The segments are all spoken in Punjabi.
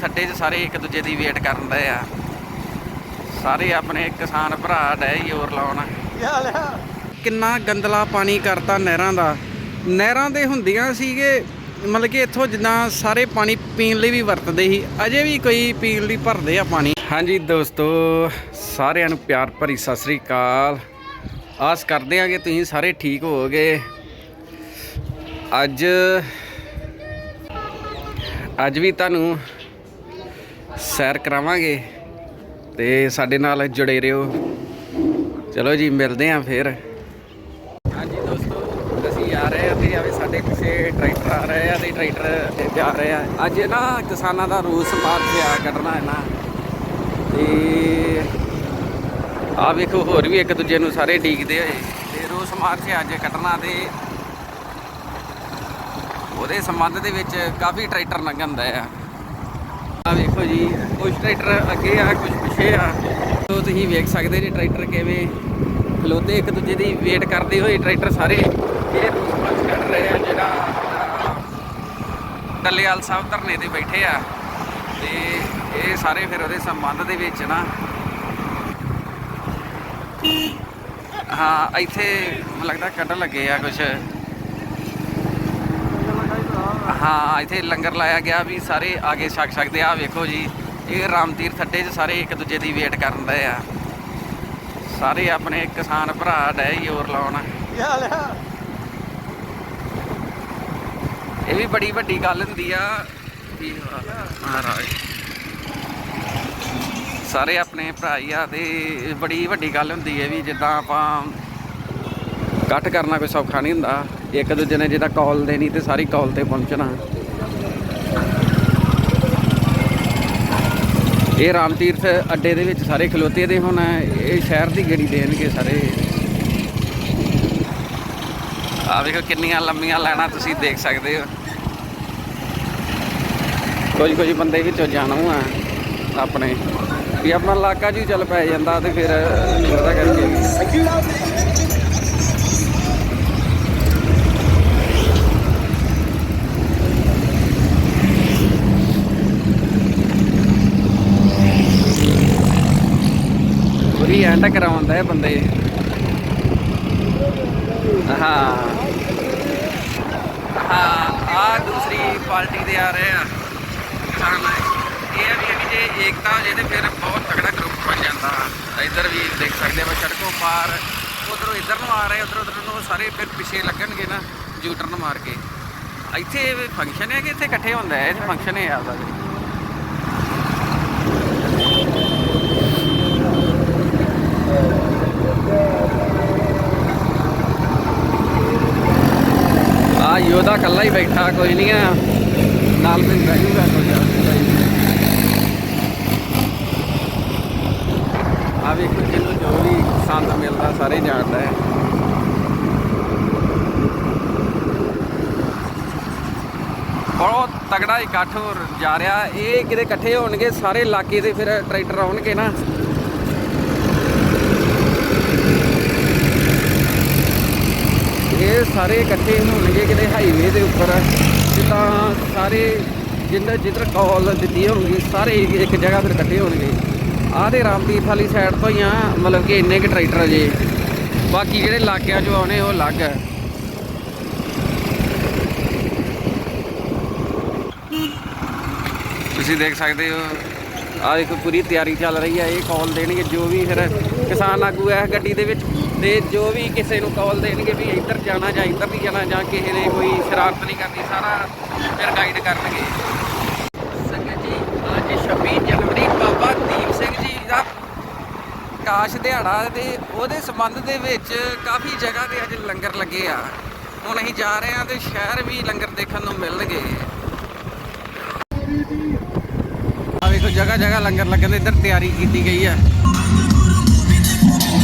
ਥੱਡੇ 'ਚ ਸਾਰੇ ਇੱਕ ਦੂਜੇ ਦੀ ਵੇਟ ਕਰਨ ਰਹੇ ਆ। ਸਾਰੇ ਆਪਣੇ ਕਿਸਾਨ ਭਰਾ ਡੈ ਜ਼ੋਰ ਲਾਉਣ। ਕਿੰਨਾ ਗੰਦਲਾ ਪਾਣੀ ਕਰਤਾ ਨਹਿਰਾਂ ਦਾ। ਨਹਿਰਾਂ ਦੇ ਹੁੰਦੀਆਂ ਸੀਗੇ ਮਤਲਬ ਕਿ ਇੱਥੋਂ ਜਿੱਦਾਂ ਸਾਰੇ ਪਾਣੀ ਪੀਣ ਲਈ ਵੀ ਵਰਤਦੇ ਸੀ ਅਜੇ ਵੀ ਕੋਈ ਪੀਣ ਲਈ ਭਰਦੇ ਆ ਪਾਣੀ। ਹਾਂਜੀ ਦੋਸਤੋ ਸਾਰਿਆਂ ਨੂੰ ਪਿਆਰ ਭਰੀ ਸਤਿ ਸ੍ਰੀ ਅਕਾਲ। ਆਸ ਕਰਦੇ ਹਾਂ ਕਿ ਤੁਸੀਂ ਸਾਰੇ ਠੀਕ ਹੋਵੋਗੇ। ਅੱਜ ਅੱਜ ਵੀ ਤੁਹਾਨੂੰ ਸੈਰ ਕਰਾਵਾਂਗੇ ਤੇ ਸਾਡੇ ਨਾਲ ਜੁੜੇ ਰਹੋ। ਚਲੋ ਜੀ, ਮਿਲਦੇ ਆਂ ਫਿਰ। ਹਾਂਜੀ ਦੋਸਤੋ, ਅਸੀਂ ਆ ਰਹੇ ਆ ਤੇ ਆਵੇ ਸਾਡੇ ਪਿੱਛੇ ਟਰੈਕਟਰ ਆ ਰਹੇ ਆ ਤੇ ਟਰੈਕਟਰ ਤੇ ਜਾ ਰਹੇ। ਆ ਅੱਜ ਨਾ ਕਿਸਾਨਾਂ ਦਾ ਰੂਸ ਮਾਰਚ ਆ ਕੱਢਣਾ ਹੈ ਨਾ। ਤੇ ਆ ਵੇਖੋ, ਹੋਰ ਵੀ ਇੱਕ ਦੂਜੇ ਨੂੰ ਸਾਰੇ ਡੀਕਦੇ ਹੋਏ। ਤੇ ਰੂਸ ਮਾਰਚ ਅੱਜ ਕੱਢਣਾ ਤੇ ਉਹਦੇ ਸੰਬੰਧ ਦੇ ਵਿੱਚ ਕਾਫੀ ਟਰੈਕਟਰ ਲੰਘਣ ਦਾ ਆ। ਆ ਵੇਖੋ ਜੀ ਕੁਝ ਟਰੈਕਟਰ ਅੱਗੇ ਆ ਕੁਝ ਪਿੱਛੇ ਆ। ਤੋ ਤੁਸੀਂ ਵੇਖ ਸਕਦੇ ਜੀ ਟਰੈਕਟਰ ਕਿਵੇਂ ਖਲੋਤੇ, ਇੱਕ ਦੂਜੇ ਦੀ ਵੇਟ ਕਰਦੇ ਹੋਏ ਟਰੈਕਟਰ ਸਾਰੇ ਇਹ ਰੂਸ ਕੱਢ ਰਹੇ ਆ ਜਿਹੜਾ ਡੱਲੇਵਾਲ ਸਾਹਿਬ ਧਰਨੇ ਤੇ ਬੈਠੇ ਆ। ਤੇ ਇਹ ਸਾਰੇ ਫਿਰ ਉਹਦੇ ਸੰਬੰਧ ਦੇ ਵਿੱਚ ਨਾ। ਹਾਂ, ਇੱਥੇ ਲੱਗਦਾ ਕੱਢਣ ਲੱਗੇ ਆ ਕੁਝ ਹਾਂ ਇੱਥੇ ਲੰਗਰ ਲਾਇਆ ਗਿਆ ਵੀ ਸਾਰੇ ਆਗੇ ਛਕ ਸਕਦੇ ਆ ਵੇਖੋ ਜੀ। ਇਹ ਰਾਮ ਤੀਰਥ ਅੱਡੇ 'ਚ ਸਾਰੇ ਇੱਕ ਦੂਜੇ ਦੀ ਵੇਟ ਕਰਨ ਰਹੇ ਆ। ਸਾਰੇ ਆਪਣੇ ਕਿਸਾਨ ਭਰਾ ਡੈ ਜ਼ੋਰ ਲਾਉਣ। ਇਹ ਵੀ ਬੜੀ ਵੱਡੀ ਗੱਲ ਹੁੰਦੀ ਆ। ਵੀ ਮਹਾਰਾਜ। ਸਾਰੇ ਆਪਣੇ ਭਰਾ ਹੀ ਆ ਤੇ ਬੜੀ ਵੱਡੀ ਗੱਲ ਹੁੰਦੀ ਹੈ ਵੀ ਜਿੱਦਾਂ ਆਪਾਂ ਕੱਟ ਕਰਨਾ ਕੋਈ ਸੌਖਾ ਨਹੀਂ ਹੁੰਦਾ। ਇੱਕ ਦੂਜੇ ਨੇ ਜਿਹਦਾ ਕਾਲ ਦੇਣੀ ਤੇ ਸਾਰੀ ਕਾਲ ਤੇ ਪਹੁੰਚਣਾ। ਇਹ ਰਾਮ ਤੀਰਥ ਅੱਡੇ ਦੇ ਵਿੱਚ ਸਾਰੇ ਖਲੋਤੇ ਦੇ ਹੁਣ, ਇਹ ਸ਼ਹਿਰ ਦੀ ਗੜੀ ਦੇਣਗੇ ਸਾਰੇ। ਆ ਵੇਖੋ ਕਿੰਨੀਆਂ ਲੰਮੀਆਂ ਲਾਈਨਾਂ ਤੁਸੀਂ ਦੇਖ ਸਕਦੇ ਹੋ। ਕੁਝ ਕੁਝ ਬੰਦੇ ਵਿੱਚੋਂ ਜਾਣੂ ਆ ਆਪਣੇ। ਵੀ ਆਪਣਾ ਇਲਾਕਾ ਜੀ ਚੱਲ ਪੈ ਜਾਂਦਾ ਤੇ ਫਿਰ ਉਹਦਾ ਕਰਕੇ। ਪੂਰੀ ਐਂਡ ਕਰਾਉਂਦਾ ਹੈ ਬੰਦੇ ਹਾਂ। ਹਾਂ, ਆ ਦੂਸਰੀ ਪਾਰਟੀ ਦੇ ਆ ਰਹੇ ਆ। ਕਿਸਾਨ ਇਹ ਹੈ ਵੀ ਕਿ ਜੇ ਏਕਤਾ ਹੋ ਜੇ ਤੇ ਫਿਰ ਬਹੁਤ ਤਕੜਾ ਗਰੁੱਪ ਬਣ ਜਾਂਦਾ। ਇੱਧਰ ਵੀ ਦੇਖ ਸਕਦੇ ਆ ਸੜਕੋਂ ਪਾਰ। ਉਧਰੋਂ ਇੱਧਰ ਨੂੰ ਆ ਰਹੇ, ਉਧਰ ਉਧਰ ਨੂੰ ਸਾਰੇ ਫਿਰ ਪਿੱਛੇ ਲੱਗਣਗੇ ਨਾ ਯੂ ਟਰਨ ਮਾਰ ਕੇ। ਇੱਥੇ ਫੰਕਸ਼ਨ ਹੈ ਕਿ ਇੱਥੇ ਇਕੱਠੇ ਹੁੰਦਾ ਹੈ? ਇਹ ਫੰਕਸ਼ਨ ਹੈ ਆਪਦਾ ਜੀ ਆ ਕੱਲਾ ਹੀ ਬੈਠਾ, ਕੋਈ ਨਹੀਂ ਆ। ਨਾਲ ਵੀ ਬਹਿ ਜੂਗਾ ਕੋਈ ਆ ਵੇਖੋ ਜਿਹਨੂੰ ਜੋ ਵੀ ਸੰਦ ਮਿਲਦਾ, ਸਾਰੇ ਜਾਣਦਾ ਹੈ। ਬਹੁਤ ਤਗੜਾ ਇਕੱਠ ਹੋ ਜਾ ਰਿਹਾ, ਇਹ ਕਿਤੇ ਇਕੱਠੇ ਹੋਣਗੇ, ਸਾਰੇ ਇਲਾਕੇ ਦੇ ਫਿਰ ਟਰੈਕਟਰ ਆਉਣਗੇ ਨਾ। ਇਹ ਸਾਰੇ ਇਕੱਠੇ ਹੋਣਗੇ ਕਿਤੇ ਹਾਈਵੇ ਦੇ ਉੱਪਰ। ਤਾਂ ਸਾਰੇ ਜਿੰਨਾ ਜਿੱਧਰ ਕਾਲ ਦਿੱਤੀ ਹੋਣਗੀ ਸਾਰੇ ਇੱਕ ਜਗ੍ਹਾ ਫਿਰ ਇਕੱਠੇ ਹੋਣਗੇ। ਆਹ ਤੇ ਰਾਮਦੀਪ ਵਾਲੀ ਸਾਈਡ ਤੋਂ ਹੀ ਆ, ਮਤਲਬ ਕਿ ਇੰਨੇ ਕੁ ਟਰੈਕਟਰ ਜੇ। ਬਾਕੀ ਜਿਹੜੇ ਇਲਾਕਿਆਂ 'ਚੋਂ ਆਉਣੇ, ਉਹ ਅਲੱਗ ਹੈ ਤੁਸੀਂ ਦੇਖ ਸਕਦੇ ਹੋ, ਆਹ ਦੇਖੋ, ਪੂਰੀ ਤਿਆਰੀ ਚੱਲ ਰਹੀ ਹੈ ਇਹ ਕਾਲ ਦੇਣਗੇ ਜੋ ਵੀ ਫਿਰ ਕਿਸਾਨ ਆਗੂ ਹੈ ਗੱਡੀ ਦੇ ਵਿੱਚ। ਤੇ ਜੋ ਵੀ ਕਿਸੇ ਨੂੰ ਕਾਲ ਦੇਣਗੇ ਵੀ ਇੱਧਰ ਜਾਣਾ ਜਾਂ ਇੱਧਰ ਨਹੀਂ ਜਾਣਾ ਜਾਂ ਕਿਸੇ ਨੇ ਕੋਈ ਸ਼ਰਾਰਤ ਨਹੀਂ ਕਰਨੀ, ਸਾਰਾ ਫਿਰ ਗਾਈਡ ਕਰਨਗੇ। ਸੰਗਤ ਜੀ, ਅੱਜ 26 ਜਨਵਰੀ, ਬਾਬਾ ਦੀਪ ਸਿੰਘ ਜੀ ਦਾ ਕਾਸ਼ ਦਿਹਾੜਾ ਤੇ ਉਹਦੇ ਸੰਬੰਧ ਦੇ ਵਿੱਚ ਕਾਫੀ ਜਗ੍ਹਾ ਤੇ ਅੱਜ ਲੰਗਰ ਲੱਗੇ ਆ। ਹੁਣ ਅਸੀਂ ਜਾ ਰਹੇ ਹਾਂ ਤੇ ਸ਼ਹਿਰ ਵੀ ਲੰਗਰ ਦੇਖਣ ਨੂੰ ਮਿਲਣਗੇ। ਆ ਵੇਖੋ ਜਗ੍ਹਾ ਜਗ੍ਹਾ ਲੰਗਰ ਲੱਗਣ ਦੀ ਇੱਧਰ ਤਿਆਰੀ ਕੀਤੀ ਗਈ ਹੈ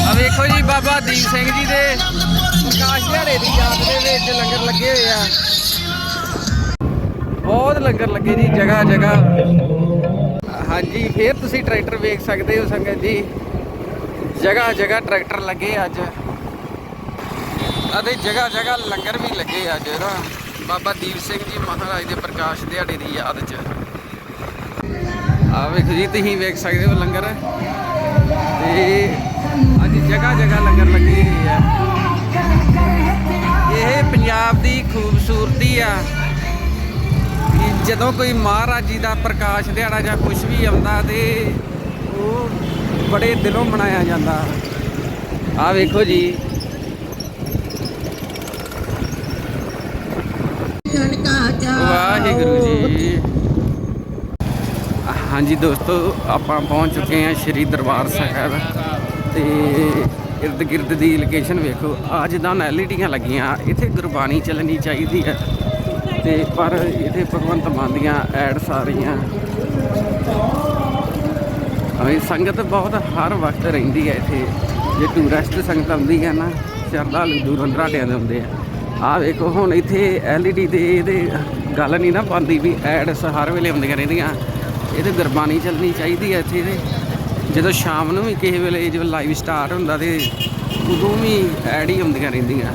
ਆ ਵੇਖੋ ਜੀ ਬਾਬਾ ਦੀਪ ਸਿੰਘ ਜੀ ਦੇ ਪ੍ਰਕਾਸ਼ ਦਿਹਾੜੇ ਦੀ ਯਾਦ ਦੇ ਵਿੱਚ ਲੰਗਰ ਲੱਗੇ ਹੋਏ ਆ। ਬਹੁਤ ਲੰਗਰ ਲੱਗੇ ਜੀ, ਜਗ੍ਹਾ ਜਗ੍ਹਾ। ਹਾਂਜੀ, ਫੇਰ ਤੁਸੀਂ ਟਰੈਕਟਰ ਵੇਖ ਸਕਦੇ ਹੋ ਸੰਗਤ ਜੀ। ਜਗ੍ਹਾ ਜਗ੍ਹਾ ਟਰੈਕਟਰ ਲੱਗੇ ਅੱਜ। ਅਤੇ ਜਗ੍ਹਾ ਜਗ੍ਹਾ ਲੰਗਰ ਵੀ ਲੱਗੇ ਅੱਜ ਨਾ ਬਾਬਾ ਦੀਪ ਸਿੰਘ ਜੀ ਮਹਾਰਾਜ ਦੇ ਪ੍ਰਕਾਸ਼ ਦਿਹਾੜੇ ਦੀ ਯਾਦ 'ਚ। ਆ ਵੇਖੋ ਜੀ, ਤੁਸੀਂ ਵੇਖ ਸਕਦੇ ਹੋ ਲੰਗਰ। ਤੇ ਜਗ੍ਹਾ ਜਗ੍ਹਾ ਲੰਗਰ ਲੱਗੀ ਹੋਈ ਹੈ ਇਹ ਪੰਜਾਬ ਦੀ ਖੂਬਸੂਰਤੀ ਆ ਕਿ ਜਦੋਂ ਕੋਈ ਮਹਾਰਾਜ ਜੀ ਦਾ ਪ੍ਰਕਾਸ਼ ਦਿਹਾੜਾ ਜਾਂ ਕੁਝ ਵੀ ਆਉਂਦਾ ਤੇ ਉਹ ਬੜੇ ਦਿਲੋਂ ਮਨਾਇਆ ਜਾਂਦਾ। ਆ ਵੇਖੋ ਜੀ। ਵਾਹਿਗੁਰੂ ਜੀ। ਹਾਂਜੀ ਦੋਸਤੋ, ਆਪਾਂ ਪਹੁੰਚ ਚੁੱਕੇ ਹਾਂ ਸ਼੍ਰੀ ਦਰਬਾਰ ਸਾਹਿਬ। ਤੇ ਇਰਦ ਗਿਰਦ ਦੀ ਲੋਕੇਸ਼ਨ ਵੇਖੋ। ਆ ਜਿੱਦਾਂ ਐਲਈਡੀਆਂ ਲੱਗੀਆਂ, ਇੱਥੇ ਗੁਰਬਾਣੀ ਚੱਲਣੀ ਚਾਹੀਦੀ ਹੈ ਤੇ ਪਰ ਇਹਦੇ ਭਗਵੰਤ ਮਾਨ ਦੀਆਂ ਐਡਸ ਆ ਰਹੀਆਂ। ਸੰਗਤ ਬਹੁਤ ਹਰ ਵਕਤ ਰਹਿੰਦੀ ਹੈ ਇੱਥੇ। ਜੇ ਟੂਰਿਸਟ ਸੰਗਤ ਆਉਂਦੀ ਹੈ ਨਾ, ਸ਼ਰਧਾਲੂ ਦੂਰੋਂ ਦਰਾਡਿਆਂ ਦੇ ਹੁੰਦੇ ਆ। ਆਹ ਵੇਖੋ, ਹੁਣ ਇੱਥੇ ਐਲਈਡੀ ਦੇ ਇਹਦੇ ਗੱਲ ਨਹੀਂ ਨਾ ਪਾਉਂਦੀ ਵੀ ਐਡਸ ਹਰ ਵੇਲੇ ਹੁੰਦੀਆਂ ਰਹਿੰਦੀਆਂ। ਇਹਦੇ ਗੁਰਬਾਣੀ ਚੱਲਣੀ ਚਾਹੀਦੀ ਹੈ ਇੱਥੇ ਤੇ ਜਦੋਂ ਸ਼ਾਮ ਨੂੰ ਵੀ ਕਿਸੇ ਵੇਲੇ ਜਦੋਂ ਲਾਈਵ ਸਟਾਰਟ ਹੁੰਦਾ ਤੇ ਉਦੋਂ ਵੀ ਐਡ ਹੀ ਹੁੰਦੀਆਂ ਰਹਿੰਦੀਆਂ।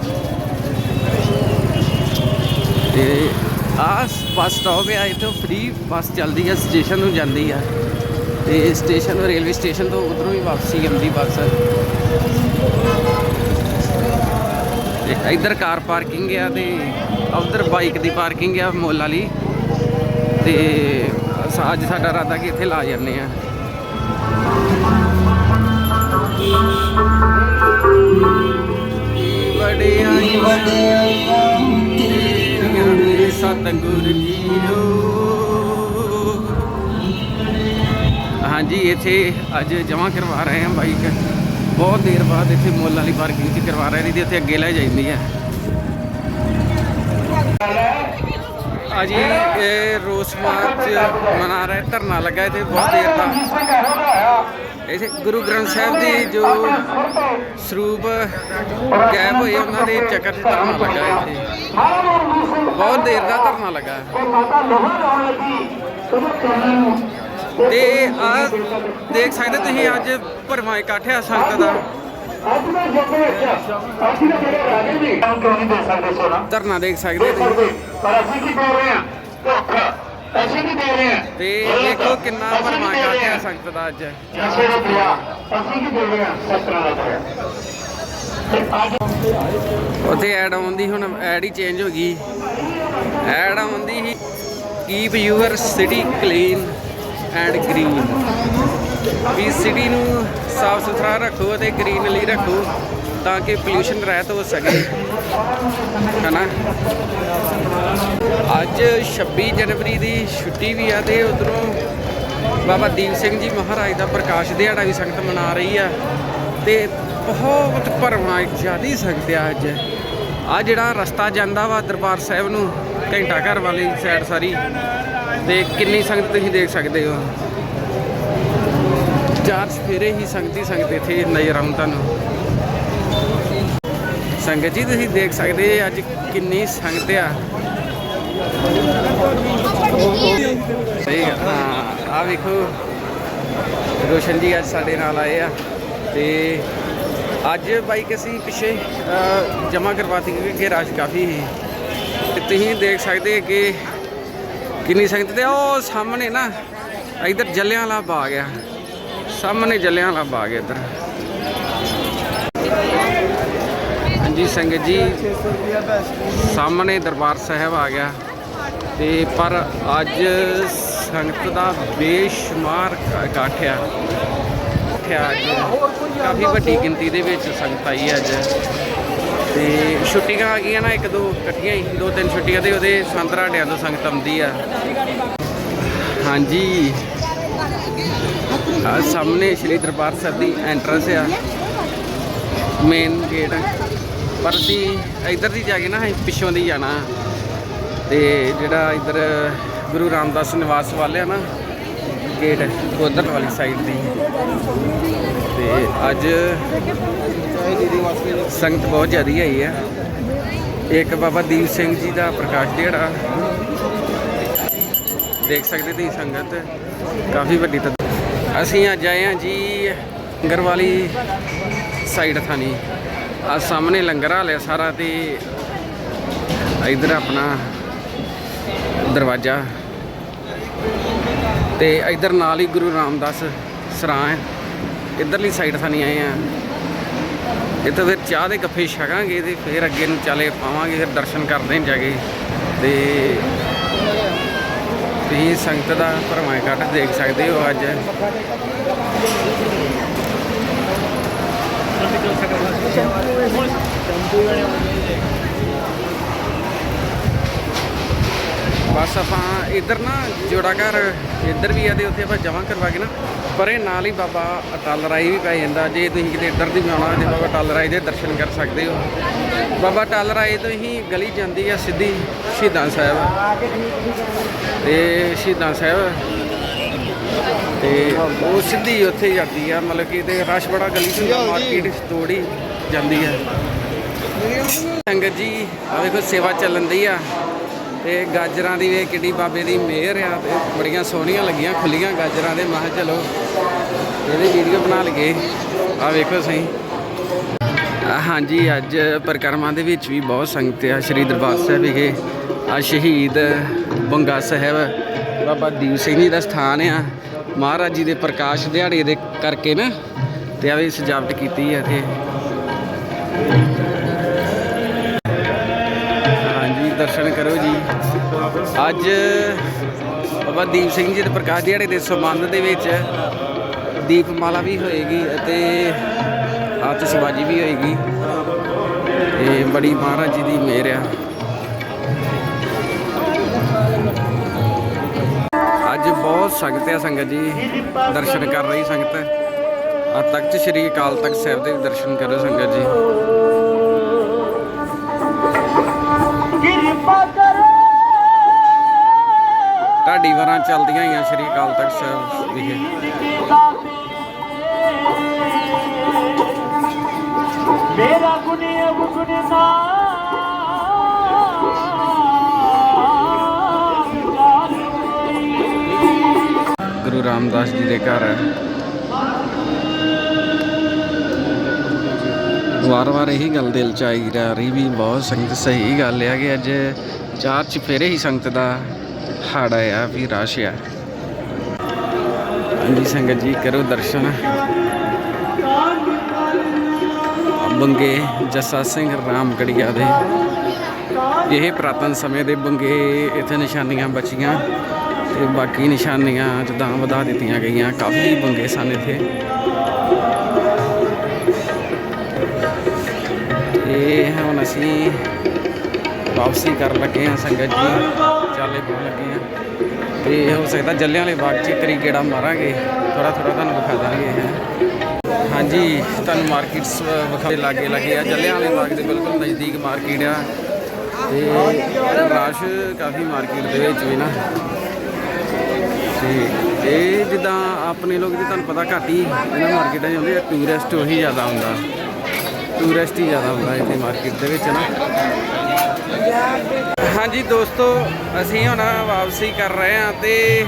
ਤੇ ਆਹ ਬੱਸ ਸਟਾਪ ਹੈ ਇੱਥੋਂ ਫ੍ਰੀ ਬੱਸ ਚੱਲਦੀ ਹੈ ਸਟੇਸ਼ਨ ਨੂੰ ਜਾਂਦੀ ਆ। ਤੇ ਸਟੇਸ਼ਨ ਰੇਲਵੇ ਸਟੇਸ਼ਨ ਤੋਂ ਉਧਰੋਂ ਹੀ ਵਾਪਸੀ ਆਉਂਦੀ ਬੱਸ। ਤੇ ਇੱਧਰ ਕਾਰ ਪਾਰਕਿੰਗ ਆ ਤੇ ਉਧਰ ਬਾਈਕ ਦੀ ਪਾਰਕਿੰਗ ਆ ਮੁੱਲ ਵਾਲੀ। ਤੇ ਅੱਜ ਸਾਡਾ ਇਰਾਦਾ ਕਿ ਇੱਥੇ ਲਾ ਜਾਂਦੇ ਆ। ਸਤਿਗੁਰ ਜੀਓ। ਹਾਂਜੀ, ਇੱਥੇ ਅੱਜ ਜਮ੍ਹਾਂ ਕਰਵਾ ਰਹੇ ਹਾਂ ਬਾਈਕ। ਬਹੁਤ ਦੇਰ ਬਾਅਦ ਇੱਥੇ ਮੁੱਲ ਵਾਲੀ ਪਾਰਕਿੰਗ 'ਚ ਕਰਵਾ ਰਹੇ ਨੇ ਤੇ ਇੱਥੇ ਅੱਗੇ ਲੈ ਜਾਂਦੀ ਹੈ। ਅਜੀ ਇਹ ਰੋਸ ਮਾਰਚ ਮਨਾ ਰਹੇ, ਧਰਨਾ ਲੱਗਾ ਇੱਥੇ, ਬਹੁਤ ਦੇਰ ਦਾ। ਇੱਥੇ ਗੁਰੂ ਗ੍ਰੰਥ ਸਾਹਿਬ ਦੀ ਜੋ ਸਰੂਪ ਗਾਇਬ ਹੋਏ, ਉਹਨਾਂ ਦੇ ਚੱਕਰ 'ਚ ਧਰਨਾ ਲੱਗਾ ਇੱਥੇ। ਬਹੁਤ ਦੇਰ ਦਾ ਧਰਨਾ ਲੱਗਾ। ਤੇ ਆ ਦੇਖ ਸਕਦੇ ਤੁਸੀਂ, ਅੱਜ ਭਰਵਾਂ ਇਕੱਠ ਆ ਸੰਗਤ ਦਾ। ਅੱਜ ਦੇ ਯੁੱਗ ਵਿੱਚ ਅਸੀਂ ਦੇ ਜਿਹੜੇ ਰਾਜੇ ਵੀ ਕਿਉਂ ਨਹੀਂ ਦੇ ਸਕਦੇ ਸੋਨਾ? ਧਰਨਾ ਦੇਖ ਸਕਦੇ ਦੇ ਤੁਸੀਂ। ਸਕਦੇ। ਪਰ ਅਸੀਂ ਕੀ ਬੋਲ ਰਹੇ ਹਾਂ? ਧੋਖਾ। ਅਸੀਂ ਕੀ ਬੋਲ ਰਹੇ ਹਾਂ? ਤੇ ਦੇਖੋ ਕਿੰਨਾ ਇਕੱਠ ਆ ਸੰਗਤ ਦਾ ਅੱਜ। ਨਸ਼ੇ ਦਾ ਅਸੀਂ ਕੀ ਬੋਲ ਰਹੇ ਹਾਂ? ਸਤਰਾਂ ਦਾ ਤੇ ਅੱਜ ਉੱਥੇ ਐਡ ਆਉਂਦੀ ਹੁਣ ਐਡ ਹੀ ਚੇਂਜ ਹੋ ਗਈ। ਐਡ ਆਉਂਦੀ ਸੀ keep your city clean and green we city ਨੂੰ ਸਾਫ਼ ਸੁਥਰਾ ਰੱਖੋ ਅਤੇ ਗ੍ਰੀਨਲੀ ਰੱਖੋ ਤਾਂ ਕਿ ਪੋਲੂਸ਼ਨ ਰਹਿਤ ਹੋ ਸਕੇ। ਹਨਾ? ਅੱਜ 26 ਜਨਵਰੀ ਦੀ ਛੁੱਟੀ ਵੀ ਆ ਤੇ ਉਧਰੋਂ ਬਾਬਾ ਦੀਪ ਸਿੰਘ ਜੀ ਮਹਾਰਾਜ ਦਾ ਪ੍ਰਕਾਸ਼ ਦਿਹਾੜਾ ਵੀ ਸੰਗਤ ਮਨਾ ਰਹੀ ਆ ਤੇ ਬਹੁਤ ਭਰਵਾਂ ਜਿਆਦੀ ਸੰਗਤ ਆ ਅੱਜ। ਆ ਜਿਹੜਾ ਰਸਤਾ ਜਾਂਦਾ ਵਾ ਦਰਬਾਰ ਸਾਹਿਬ ਨੂੰ, ਘੰਟਾ ਘਰ ਵਾਲੀ ਸਾਈਡ ਸਾਰੀ, ਤੇ ਕਿੰਨੀ ਸੰਗਤ ਤੁਸੀਂ ਦੇਖ ਸਕਦੇ ਹੋ? ਚਾਰ ਸਫੇਰੇ ਹੀ ਸੰਗਤ ਹੀ ਸੰਗਤ ਇੱਥੇ ਨਜ਼ਰ ਆਉਂ ਤੁਹਾਨੂੰ। ਸੰਗਤ ਜੀ, ਤੁਸੀਂ ਦੇਖ ਸਕਦੇ ਅੱਜ ਕਿੰਨੀ ਸੰਗਤ ਆ। ਸਹੀ ਗੱਲ, ਹਾਂ ਆ ਵੇਖੋ। ਰੋਸ਼ਨ ਜੀ ਅੱਜ ਸਾਡੇ ਨਾਲ ਆਏ ਆ ਤੇ ਅੱਜ ਬਾਈਕ ਅਸੀਂ ਪਿੱਛੇ ਜਮਾ ਕਰਵਾਤੀ ਕਿਉਂਕਿ ਅੱਗੇ ਰਸ਼ ਕਾਫੀ ਸੀ। ਤੇ ਤੁਸੀਂ ਦੇਖ ਸਕਦੇ ਕਿ ਕਿੰਨੀ ਸੰਗਤ ਤੇ ਉਹ ਸਾਹਮਣੇ ਨਾ ਇਧਰ ਜੱਲਿਆਂ ਵਾਲਾ ਬਾਗ ਆ। ਸਾਹਮਣੇ ਜਲਿਆਂ ਵਾਲਾ ਬਾਗ ਹੈ ਇੱਧਰ। ਹਾਂਜੀ ਸੰਗਤ ਜੀ, ਸਾਹਮਣੇ ਦਰਬਾਰ ਸਾਹਿਬ ਆ ਗਿਆ। ਤੇ ਪਰ ਅੱਜ ਸੰਗਤ ਦਾ ਬੇਸ਼ੁਮਾਰ ਕ- ਇਕੱਠ ਆ ਇਕੱਠਿਆ ਅੱਜ ਕਾਫੀ ਵੱਡੀ ਗਿਣਤੀ ਦੇ ਵਿੱਚ ਸੰਗਤ ਆਈ ਅੱਜ। ਤੇ ਛੁੱਟੀਆਂ ਆ ਗਈਆਂ ਨਾ, ਇੱਕ ਦੋ ਇਕੱਠੀਆਂ ਹੀ, ਦੋ ਤਿੰਨ ਛੁੱਟੀਆਂ ਤੇ ਉਹਦੇ ਸੰਤਰਾੜਿਆਂ ਤੋਂ ਸੰਗਤ ਆਉਂਦੀ ਆ। ਹਾਂਜੀ। ਆ, ਸਾਹਮਣੇ ਸ਼੍ਰੀ ਦਰਬਾਰ ਸਾਹਿਬ ਦੀ ਐਂਟਰੈਂਸ ਆ। ਮੇਨ ਗੇਟ ਪਰ ਅਸੀਂ ਇਧਰ ਦੀ ਜਾ ਕੇ ਨਾ, ਅਸੀਂ ਪਿੱਛੋਂ ਦੀ ਜਾਣਾ। ਤੇ ਜਿਹੜਾ ਇਧਰ ਗੁਰੂ ਰਾਮਦਾਸ ਨਿਵਾਸ ਵਾਲੇ ਆ ਨਾ ਗੇਟ ਉਧਰ ਵਾਲੀ ਸਾਈਡ ਦੀ। ਤੇ ਅੱਜ ਸੰਗਤ ਬਹੁਤ ਜ਼ਿਆਦਾ ਆਈ ਹੈ ਇੱਕ ਬਾਬਾ ਦੀਪ ਸਿੰਘ ਜੀ ਦਾ ਪ੍ਰਕਾਸ਼ ਦਿਹਾੜਾ। ਦੇਖ ਸਕਦੇ ਤੁਸੀਂ ਸੰਗਤ, ਕਾਫੀ ਵੱਡੀ ਅਸੀਂ ਅੱਜ ਆਏ ਹਾਂ ਜੀ ਗਰਵਾਲੀ ਸਾਈਡ ਥਾਨੀ ਆ ਸਾਹਮਣੇ ਲੰਗਰ ਹਾਲਿਆ ਸਾਰਾ ਤੇ ਇਧਰ ਆਪਣਾ ਦਰਵਾਜ਼ਾ ਤੇ ਇਧਰ ਨਾਲ ਹੀ ਗੁਰੂ ਰਾਮਦਾਸ ਸਰਾਂ ਹੈ। ਇਧਰਲੀ ਸਾਈਡ ਸਾਨੀ ਆਏ ਆ ਇੱਥੇ ਫਿਰ ਚਾਹ ਦੇ ਗੱਫੇ ਛਕਾਂਗੇ ਤੇ ਫਿਰ ਅੱਗੇ ਨੂੰ ਚੱਲੇ ਪਾਵਾਂਗੇ, ਫਿਰ ਦਰਸ਼ਨ ਕਰਦੇ ਹਾਂ ਜਾ ਕੇ ਤੇ ਤੁਸੀਂ ਸੰਗਤ ਦਾ ਭਰਵਾਂ ਕੱਟ ਦੇਖ ਸਕਦੇ ਹੋ ਅੱਜ। ਬਸ ਆਪਾਂ ਇੱਧਰ ਨਾ ਜੋੜਾ ਘਰ ਇੱਧਰ ਵੀ ਆ ਤੇ ਉੱਥੇ ਆਪਾਂ ਜਮ੍ਹਾਂ ਕਰਵਾ ਕੇ ਨਾ, ਪਰੇ ਨਾਲ ਹੀ ਬਾਬਾ ਅਟਲ ਰਾਏ ਵੀ ਪੈ ਜਾਂਦਾ। ਜੇ ਤੁਸੀਂ ਕਿਤੇ ਇੱਧਰ ਦੀ ਆਉਣਾ ਤੇ ਬਾਬਾ ਅਟਲ ਰਾਏ ਦੇ ਦਰਸ਼ਨ ਕਰ ਸਕਦੇ ਹੋ। ਬਾਬਾ ਅਟਲ ਰਾਏ ਤੋਂ ਹੀ ਗਲੀ ਜਾਂਦੀ ਆ ਸਿੱਧੀ ਸ਼ਹੀਦਾਂ ਸਾਹਿਬ। ਤੇ ਸ਼ਹੀਦਾਂ ਸਾਹਿਬ, ਤੇ ਉਹ ਸਿੱਧੀ ਉੱਥੇ ਜਾਂਦੀ ਆ, ਮਤਲਬ ਕਿ ਤੇ ਰਸ਼ ਬੜਾ ਗਲੀ ਚ ਹੁੰਦਾ ਮਾਰਕੀਟ ਤੋੜੀ ਜਾਂਦੀ ਆ। ਸੰਗਤ ਜੀ ਆ ਵੇਖੋ ਸੇਵਾ ਚੱਲਣ ਦੀ ਆ। ਤੇ ਗਾਜਰਾਂ ਦੀ ਵੇ ਕਿੱਡੀ ਬਾਬੇ ਦੀ ਮਿਹਰ ਆ ਤੇ ਬੜੀਆਂ ਸੋਹਣੀਆਂ ਲੱਗੀਆਂ, ਖੁੱਲੀਆਂ ਗਾਜਰਾਂ ਦੇ। ਮੈਂ ਚਲੋ, ਇਹਦੀ ਵੀਡੀਓ ਬਣਾ ਲਈਏ। ਆ ਵੇਖੋ ਸਹੀ। ਹਾਂਜੀ, ਅੱਜ ਪਰਿਕਰਮਾ ਦੇ ਵਿੱਚ ਵੀ ਬਹੁਤ ਸੰਗਤ ਆ ਸ਼੍ਰੀ ਦਰਬਾਰ ਸਾਹਿਬ ਵਿਖੇ। ਆ ਸ਼ਹੀਦ ਬੰਗਾ ਸਾਹਿਬ, ਬਾਬਾ ਦੀਪ ਸਿੰਘ ਜੀ ਦਾ ਸਥਾਨ ਆ। ਮਹਾਰਾਜ ਜੀ ਦੇ ਪ੍ਰਕਾਸ਼ ਦਿਹਾੜੇ ਦੇ ਕਰਕੇ ਨਾ, ਤੇ ਆ ਵੀ ਸਜਾਵਟ ਕੀਤੀ ਹੈ ਇੱਥੇ। ਹਾਂਜੀ, ਦਰਸ਼ਨ ਅੱਜ ਬਾਬਾ ਦੀਪ ਸਿੰਘ ਜੀ ਦੇ ਪ੍ਰਕਾਸ਼ ਦਿਹਾੜੇ ਦੇ ਸੰਬੰਧ ਦੇ ਵਿੱਚ ਦੀਪਮਾਲਾ ਵੀ ਹੋਏਗੀ ਅਤੇ ਆਤਿਸ਼ਬਾਜ਼ੀ ਵੀ ਹੋਏਗੀ। ਤੇ ਬੜੀ ਮਹਾਰਾਜ ਜੀ ਦੀ ਮਿਹਰ ਆ। ਅੱਜ ਬਹੁਤ ਸੰਗਤ ਆ ਸੰਗਤ ਜੀ, ਦਰਸ਼ਨ ਕਰ ਰਹੀ ਸੰਗਤ। ਆ ਤਖਤ ਸ੍ਰੀ ਅਕਾਲ ਤਖਤ ਸਾਹਿਬ ਦੇ ਵੀ ਦਰਸ਼ਨ ਕਰੋ ਸੰਗਤ ਜੀ। ਢਾਡੀ ਵਾਰਾਂ ਚੱਲਦੀਆਂ ਹੀ ਆ ਸ੍ਰੀ ਅਕਾਲ ਤਖਤ ਸਾਹਿਬ ਵਿਖੇ। ਮੇਰਾ ਗੁਨੇ ਅਵਗੁਣ ਨਾ ਗੁਰੂ ਰਾਮਦਾਸ ਜੀ ਦੇ ਘਰ ਹੈ। ਵਾਰ-ਵਾਰ ਇਹੀ ਗੱਲ ਦਿਲ ਚ ਆਈ ਰਹੀ ਵੀ ਬਹੁਤ ਸੰਗਤ ਸਹੀ ਗੱਲ ਆ ਕਿ ਅੱਜ ਚਾਰ ਚਫੇਰੇ ਹੀ ਸੰਗਤ ਦਾ ਹਾੜ ਆ ਵੀ ਰਸ਼ ਆ ਹਾਂਜੀ ਸੰਗਤ ਜੀ, ਕਰੋ ਦਰਸ਼ਨ। ਬੰਗੇ ਜੱਸਾ ਸਿੰਘ ਰਾਮਗੜੀਆ ਦੇ। ਇਹ ਪ੍ਰਾਤਨ ਸਮੇਂ ਦੇ ਬੰਗੇ, ਇੱਥੇ ਨਿਸ਼ਾਨੀਆਂ ਬਚੀਆਂ ਤੇ ਬਾਕੀ ਨਿਸ਼ਾਨੀਆਂ ਜਿੱਦਾਂ ਵਧਾ ਦਿੱਤੀਆਂ ਗਈਆਂ। ਕਾਫੀ ਬੰਗੇ ਸਨ ਇੱਥੇ। ਇਹ ਹੁਣ ਅਸੀਂ ਵਾਪਸੀ ਕਰਨ ਲੱਗੇ ਹਾਂ ਸੰਗਤ ਜੀ। ਚਾਲੇ ਪਾਉਣ ਲੱਗੇ ਹਾਂ ਤੇ ਹੋ ਸਕਦਾ ਜੱਲਿਆਂ ਵਾਲੇ ਬਾਗ 'ਚ ਕਰੀ ਗੇੜਾ ਮਾਰਾਂਗੇ। ਥੋੜਾ ਥੋੜਾ ਤੁਹਾਨੂੰ ਵਿਖਾ ਦਾਂਗੇ ਹਾਂਜੀ, ਤੁਹਾਨੂੰ ਮਾਰਕੀਟਸ ਵਿਖਾਏ ਲਾਗੇ ਲੱਗੇ ਆ। ਜੱਲਿਆਂ ਵਾਲੇ ਬਾਗ ਦੇ ਬਿਲਕੁਲ ਨਜ਼ਦੀਕ ਮਾਰਕੀਟ ਆ। ਤੇ ਰਸ਼ ਕਾਫੀ ਮਾਰਕੀਟ ਦੇ ਵਿੱਚ ਵੀ ਨਾ। ਤੇ ਇਹ ਜਿੱਦਾਂ ਆਪਣੇ ਲੋਕ ਜੀ ਤੁਹਾਨੂੰ ਪਤਾ ਘੱਟ ਹੀ ਇਹਨਾਂ ਮਾਰਕੀਟਾਂ 'ਚ ਆਉਂਦੇ ਆ। ਟੂਰਿਸਟ ਉਹੀ ਜ਼ਿਆਦਾ ਹੁੰਦਾ। ਟੂਰਿਸਟ ਹੀ ਜ਼ਿਆਦਾ ਹੁੰਦਾ ਇੱਥੇ ਮਾਰਕੀਟ ਦੇ ਵਿੱਚ ਨਾ। ਹਾਂਜੀ ਦੋਸਤੋ, ਅਸੀਂ ਹੁਣ ਵਾਪਸੀ ਕਰ ਰਹੇ ਹਾਂ ਤੇ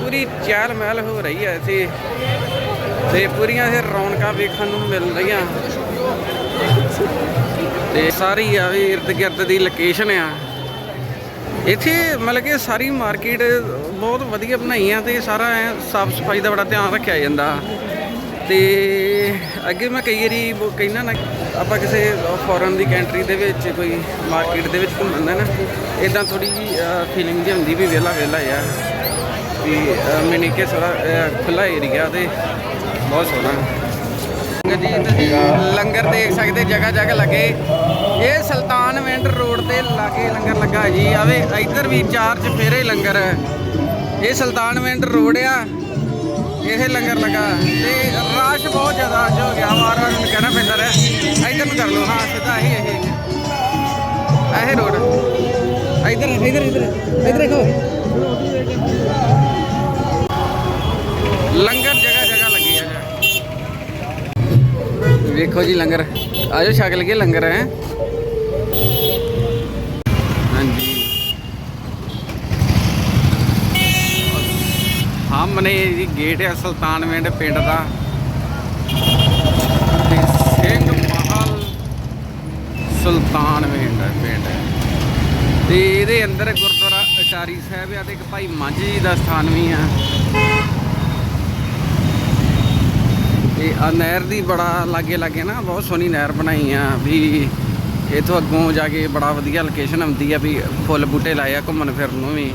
ਪੂਰੀ ਚਹਿਲ ਮਹਿਲ ਹੋ ਰਹੀ ਹੈ ਇੱਥੇ। ਤੇ ਪੂਰੀਆਂ ਇਹ ਰੌਣਕਾਂ ਵੇਖਣ ਨੂੰ ਮਿਲ ਰਹੀਆਂ। ਤੇ ਸਾਰੀ ਆ ਵੀ ਇਰਦ ਗਿਰਦ ਦੀ ਲੋਕੇਸ਼ਨ ਆ। ਇੱਥੇ ਮਤਲਬ ਕਿ ਸਾਰੀ ਮਾਰਕੀਟ ਬਹੁਤ ਵਧੀਆ ਬਣਾਈ ਆ ਤੇ ਸਾਰਾ ਸਾਫ਼ ਸਫ਼ਾਈ ਦਾ ਬੜਾ ਧਿਆਨ ਰੱਖਿਆ ਜਾਂਦਾ। ਤੇ ਅੱਗੇ ਮੈਂ ਕਈ ਵਾਰੀ ਉਹ ਕਹਿੰਦਾ ਨਾ ਆਪਾਂ ਕਿਸੇ ਫੋਰਨ ਦੀ ਕੰਟਰੀ ਦੇ ਵਿੱਚ ਕੋਈ ਮਾਰਕੀਟ ਦੇ ਵਿੱਚ ਘੁੰਮਦਾ ਨਾ ਇਦਾਂ ਥੋੜੀ ਜੀ ਫੀਲਿੰਗ ਜਿਹੀ ਹੁੰਦੀ ਵੀ ਵਿਹਲਾ ਵਿਹਲਾ ਆ। ਵੀ ਮਿਨੀ ਕਿ ਸਾਰਾ ਖੁੱਲਾ ਏਰੀਆ ਤੇ ਬਹੁਤ ਸੋਹਣਾ। ਸੰਗਤ ਜੀ, ਤੁਸੀਂ ਲੰਗਰ ਦੇਖ ਸਕਦੇ, ਜਗ੍ਹਾ ਜਗ੍ਹਾ ਲੱਗੇ। ਇਹ ਸੁਲਤਾਨਵਿੰਡ ਰੋਡ ਤੇ ਲਾਗੇ ਲੰਗਰ ਲੱਗਾ ਜੀ। ਆਵੇ, ਇੱਧਰ ਵੀ ਚਾਰ ਚਫੇਰੇ ਲੰਗਰ। ਹੈ ਇਹ ਸੁਲਤਾਨਵਿੰਡ ਰੋਡ ਆ। ਇਹ ਲੰਗਰ ਲੱਗਾ ਤੇ ਰਸ਼ ਬਹੁਤ ਜ਼ਿਆਦਾ ਅੱਜ ਹੋ ਗਿਆ ਵਾਰ ਵਾਰ ਮੈਨੂੰ ਕਹਿਣਾ ਪੈਂਦਾ ਰਿਹਾ ਇੱਧਰ ਨੂੰ ਕਰ ਲਓ ਹਾਂ ਸਿੱਧਾ ਇਹੀ ਇਹ ਇਹ ਰੋਡ ਇੱਧਰ ਇੱਧਰ ਇੱਧਰ ਇੱਧਰ ਦੇਖੋ ਲੰਗਰ ਜਗ੍ਹਾ ਜਗ੍ਹਾ ਲੱਗੀ ਆ ਜੀ ਵੇਖੋ ਜੀ ਲੰਗਰ ਆਜੋ ਛਕ ਲਈਏ ਲੰਗਰ ਹੈ ਸਾਹਮਣੇ ਜੀ ਗੇਟ ਹੈ ਸੁਲਤਾਨਵਿੰਡ ਪਿੰਡ ਦਾ। ਤੇ ਸਿੰਘ ਮਹਲ ਸੁਲਤਾਨਵਿੰਡ ਪਿੰਡ। ਤੇ ਇਹਦੇ ਅੰਦਰ ਗੁਰਦੁਆਰਾ ਅਚਾਰੀ ਸਾਹਿਬ ਆ ਤੇ ਇੱਕ ਭਾਈ ਮਾਂਝੀ ਜੀ ਦਾ ਸਥਾਨ ਵੀ ਆ। ਤੇ ਆ ਨਹਿਰ ਦੀ ਬੜਾ ਲਾਗੇ ਲਾਗੇ ਨਾ ਬਹੁਤ ਸੋਹਣੀ ਨਹਿਰ ਬਣਾਈ ਆ ਵੀ ਇਥੋਂ ਅੱਗੋਂ ਜਾ ਕੇ ਬੜਾ ਵਧੀਆ ਲੋਕੇਸ਼ਨ ਆਉਂਦੀ ਆ ਵੀ ਫੁੱਲ ਬੂਟੇ ਲਾਏ ਆ ਘੁੰਮਣ ਫਿਰਨ ਨੂੰ ਵੀ।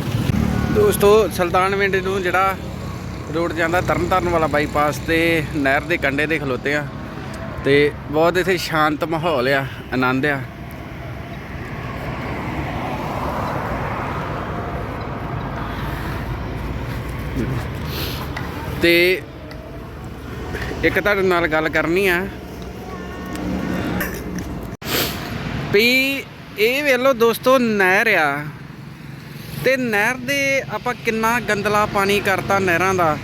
ਦੋਸਤੋ ਸੁਲਤਾਨਵਿੰਡ ਨੂੰ ਜਿਹੜਾ ਰੋਡ ਜਾਂਦਾ ਤਰਨਤਾਰਨ ਵਾਲਾ ਬਾਈਪਾਸ ਤੇ ਨਹਿਰ ਦੇ ਕੰਢੇ ਤੇ ਖਲੋਤੇ ਆ ਤੇ ਬਹੁਤ ਇੱਥੇ ਸ਼ਾਂਤ ਮਾਹੌਲ ਆ, ਆਨੰਦ ਆ। ਤੇ ਇੱਕ ਤੁਹਾਡੇ ਨਾਲ ਗੱਲ ਕਰਨੀ ਆ ਵੀ ਇਹ ਵੇਖ ਲਓ ਦੋਸਤੋ, ਨਹਿਰ ਆ। ਤੇ ਨਹਿਰ ਦੇ ਆਪਾਂ ਕਿੰਨਾ ਗੰਦਲਾ ਪਾਣੀ ਕਰਤਾ ਨਹਿਰਾਂ ਦਾ।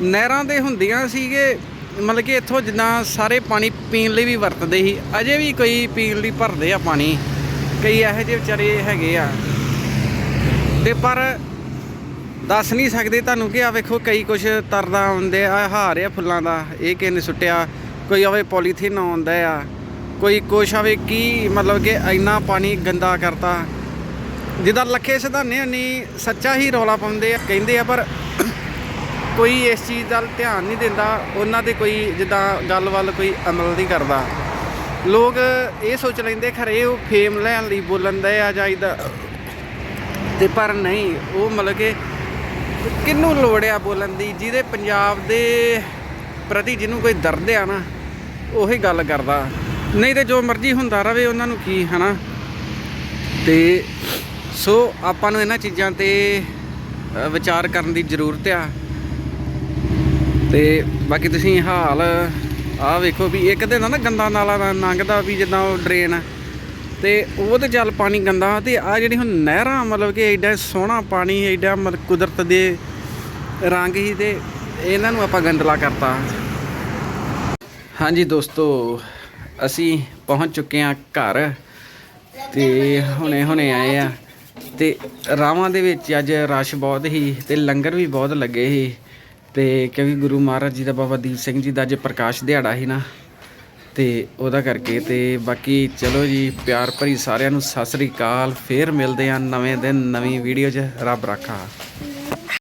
ਨਹਿਰਾਂ ਦੇ ਹੁੰਦੀਆਂ ਸੀਗੇ, ਮਤਲਬ ਕਿ ਇੱਥੋਂ ਜਿੱਦਾਂ ਸਾਰੇ ਪਾਣੀ ਪੀਣ ਲਈ ਵੀ ਵਰਤਦੇ ਸੀ, ਅਜੇ ਵੀ ਕੋਈ ਪੀਣ ਲਈ ਭਰਦੇ ਆ ਪਾਣੀ। ਕਈ ਇਹੋ ਜਿਹੇ ਵਿਚਾਰੇ ਹੈਗੇ ਆ। ਤੇ ਪਰ ਦੱਸ ਨਹੀਂ ਸਕਦੇ ਤੁਹਾਨੂੰ ਕਿ ਆ ਵੇਖੋ ਕਈ ਕੁਛ ਤਰਦਾ ਆਉਂਦੇ ਆ ਹਾਰ ਆ ਫੁੱਲਾਂ ਦਾ, ਇਹ ਕਿਸੇ ਨੇ ਸੁੱਟਿਆ, ਕੋਈ ਆਵੇ ਪੋਲੀਥੀਨ ਆਉਂਦਾ ਆ, ਕੋਈ ਕੁਛ ਆਵੇ ਕੀ ਮਤਲਬ ਕਿ ਇੰਨਾ ਪਾਣੀ ਗੰਦਾ ਕਰਤਾ। ਜਿੱਦਾਂ ਲੱਖੇ ਸਿਧਾਨੇ ਨਹੀਂ ਸੱਚਾ ਹੀ ਰੌਲਾ ਪਾਉਂਦੇ ਆ, ਕਹਿੰਦੇ ਆ, ਪਰ ਕੋਈ ਇਸ ਚੀਜ਼ ਦਾ ਧਿਆਨ ਨਹੀਂ ਦਿੰਦਾ, ਉਹਨਾਂ ਦੇ ਕੋਈ ਜਿੱਦਾਂ ਗੱਲ ਵੱਲ ਕੋਈ ਅਮਲ ਨਹੀਂ ਕਰਦਾ। ਲੋਕ ਇਹ ਸੋਚ ਲੈਂਦੇ, ਖਰੇ ਉਹ ਫੇਮ ਲੈਣ ਲਈ ਬੋਲਣ ਦੇ ਆ ਜਾਂ ਇੱਦਾਂ ਤੇ ਪਰ ਨਹੀਂ, ਉਹ ਮਤਲਬ ਕਿ ਕਿਹਨੂੰ ਲੋੜ ਆ ਬੋਲਣ ਦੀ? ਜਿਹਦੇ ਪੰਜਾਬ ਦੇ ਪ੍ਰਤੀ ਜਿਹਨੂੰ ਕੋਈ ਦਰਦ ਆ ਨਾ, ਉਹੀ ਗੱਲ ਕਰਦਾ। ਨਹੀਂ ਤੇ ਜੋ ਮਰਜ਼ੀ ਹੁੰਦਾ ਰਵੇ, ਉਹਨਾਂ ਨੂੰ ਕੀ, ਹਨਾ? ਤੇ ਸੋ ਆਪਾਂ ਨੂੰ ਇਹਨਾਂ ਚੀਜ਼ਾਂ ਤੇ ਵਿਚਾਰ ਕਰਨ ਦੀ ਜ਼ਰੂਰਤ ਆ। ਤੇ ਬਾਕੀ ਤੁਸੀਂ ਹਾਲ, ਆਹ ਵੇਖੋ ਵੀ ਇੱਕ ਦਿਨ ਨਾ ਗੰਦਾ ਨਾਲਾ ਦਾ ਲੰਘਦਾ ਵੀ ਜਿੱਦਾਂ ਉਹ ਡਰੇਨ ਤੇ ਉਹ ਤੇ ਚੱਲ ਪਾਣੀ ਗੰਦਾ ਤੇ ਆ ਜਿਹੜੀ ਹੁਣ ਨਹਿਰਾਂ ਮਤਲਬ ਕਿ ਐਡਾ ਸੋਹਣਾ ਪਾਣੀ, ਐਡਾ ਮਤਲਬ ਕੁਦਰਤ ਦੇ ਰੰਗ ਹੀ ਤੇ ਇਹਨਾਂ ਨੂੰ ਆਪਾਂ ਗੰਦਲਾ ਕਰਤਾ। ਹਾਂਜੀ ਦੋਸਤੋ, ਅਸੀਂ ਪਹੁੰਚ ਚੁੱਕੇ ਹਾਂ ਘਰ ਤੇ ਹੁਣੇ ਹੁਣੇ ਆਏ ਆ। ਤੇ ਰਾਵਾਂ ਦੇ ਵਿੱਚ ਅੱਜ ਰਸ਼ ਬਹੁਤ ਹੀ ਤੇ ਲੰਗਰ ਵੀ ਬਹੁਤ ਲੱਗੇ ਸੀ। ਤੇ ਕਿਉਂਕਿ ਗੁਰੂ ਮਹਾਰਾਜ ਜੀ ਦਾ ਬਾਬਾ ਦੀਪ ਸਿੰਘ ਜੀ ਦਾ ਅੱਜ ਪ੍ਰਕਾਸ਼ ਦਿਹਾੜਾ ਸੀ ਨਾ। ਤੇ ਉਹਦਾ ਕਰਕੇ ਤੇ ਬਾਕੀ ਚਲੋ ਜੀ, ਪਿਆਰ ਭਰੀ ਸਾਰਿਆਂ ਨੂੰ ਸਤਿ ਸ੍ਰੀ ਅਕਾਲ, ਫੇਰ ਮਿਲਦੇ ਆ ਨਵੇਂ ਦਿਨ, ਨਵੀਂ ਵੀਡੀਓ 'ਚ। ਰੱਬ ਰਾਖਾ।